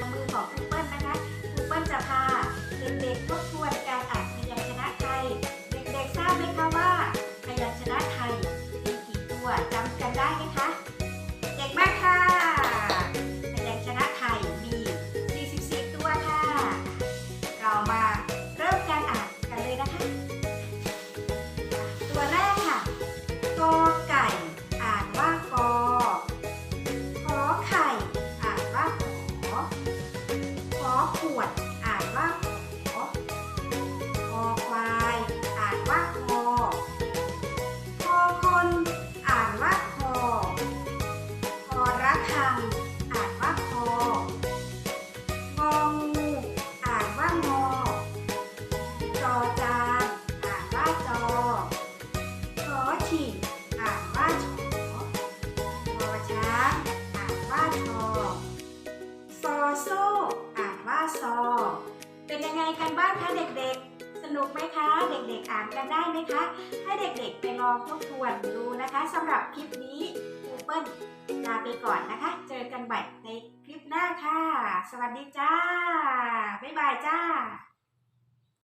Mọi. ขอขวด อ่านว่าขอคอควาย อ่านว่าคอคอคน อ่านว่าคอคอระฆัง อ่านว่าคององูอ่านว่างอจอจานอ่านว่าจอชอฉีก คะเด็กๆ สนุกไหมคะ เด็กๆอ่านกันได้ไหมคะ ให้เด็กๆไปลองทบทวนดูนะคะสำหรับคลิปนี้ครูเปิ้ลลาไปก่อนนะคะ เจอกันใหม่ในคลิปหน้าค่ะ สวัสดีจ้า บ๊ายบายจ้า